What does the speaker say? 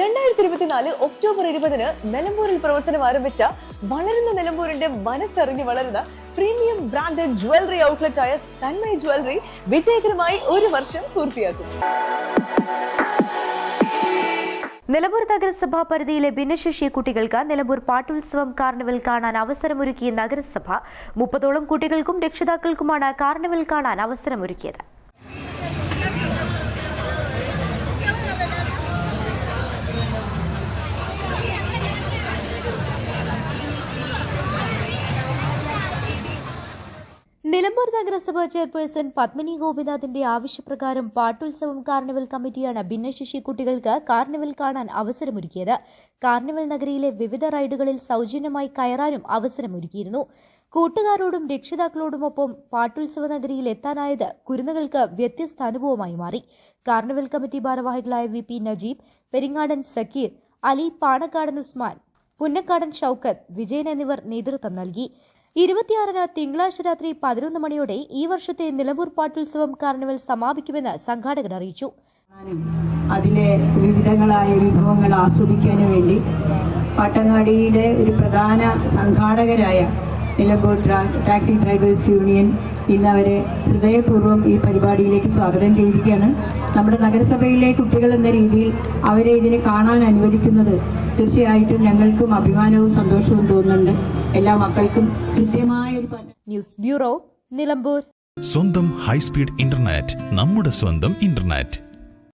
രണ്ടായിരത്തി ഇരുപത്തിനാല് ഒക്ടോബർ ഇരുപതിന് നിലമ്പൂരിൽ പ്രവർത്തനം ആരംഭിച്ച വളരുന്ന നിലമ്പൂരിന്റെ മനസ്സറിഞ്ഞ് വളരുന്ന പ്രീമിയം ബ്രാൻഡഡ് ജ്വല്ലറി ഔട്ട്ലെറ്റ് ആയ തന്മയ ജ്വല്ലറി വിജയകരമായി ഒരു വർഷം പൂർത്തിയാക്കും. നിലമ്പൂർ നഗരസഭാ പരിധിയിലെ ഭിന്നശേഷി കുട്ടികൾക്ക് നിലമ്പൂർ പാട്ടുത്സവം കാർണിവൽ കാണാൻ അവസരമൊരുക്കിയ നഗരസഭ മുപ്പതോളം കുട്ടികൾക്കും രക്ഷിതാക്കൾക്കുമാണ് കാർണിവൽ കാണാൻ അവസരമൊരുക്കിയത്. നിലമ്പൂർ നഗരസഭ ചെയർപേഴ്സൺ പത്മിനി ഗോപിനാഥിന്റെ ആവശ്യപ്രകാരം പാട്ടുത്സവം കാർണിവൽ കമ്മിറ്റിയാണ് ഭിന്നശേഷി കുട്ടികൾക്ക് കാർണിവൽ കാണാൻ അവസരമൊരുക്കിയത്. കാർണിവൽ നഗരിയിലെ വിവിധ റൈഡുകളിൽ സൗജന്യമായി കയറാനും അവസരമൊരുക്കിയിരുന്നു. കൂട്ടുകാരോടും രക്ഷിതാക്കളോടുമൊപ്പം പാട്ടുത്സവ നഗരിയിൽ എത്താനായത് കുരുന്നുകൾക്ക് വ്യത്യസ്ത അനുഭവമായി മാറി. കാർണിവൽ കമ്മിറ്റി ഭാരവാഹികളായ വി പി നജീബ് പെരിങ്ങാടൻ സക്കീർ അലി പാണക്കാടൻ ഉസ്മാൻ പുന്നക്കാടൻ ഷൌക്കത്ത് വിജയൻ എന്നിവർ നേതൃത്വം നൽകി. ഇരുപത്തിയാറിന് തിങ്കളാഴ്ച രാത്രി പതിനൊന്ന് മണിയോടെ ഈ വർഷത്തെ നിലമ്പൂർ പാട്ടുത്സവം കാർണിവൽ സമാപിക്കുമെന്ന് സംഘാടകർ അറിയിച്ചു. അതിലെ വിവിധങ്ങളായ വിഭവങ്ങൾ ആസ്വദിക്കാനും വേണ്ടി പാട്ടങ്ങാടിയിലെ ഒരു പ്രധാന സംഘാടകരായ നിലമ്പൂർ ടാക്സി ഡ്രൈവേഴ്സ് യൂണിയൻ ഇന്ന് അവരെ ഹൃദയപൂർവം ഈ പരിപാടിയിലേക്ക് സ്വാഗതം ചെയ്തിരിക്കുകയാണ് നമ്മുടെ നഗരസഭയിലെ കുട്ടികൾ എന്ന രീതിയിൽ അവരെ ഇതിനെ കാണാൻ അനുവദിക്കുന്നത് തീർച്ചയായിട്ടും ഞങ്ങൾക്കും അഭിമാനവും സന്തോഷവും തോന്നുന്നുണ്ട്. എല്ലാ മക്കൾക്കും കൃത്യമായ ഒരു ന്യൂസ് ബ്യൂറോ നിലമ്പൂർ. സ്വന്തം ഹൈസ്പീഡ് ഇന്റർനെറ്റ് നമ്മുടെ സ്വന്തം ഇന്റർനെറ്റ്.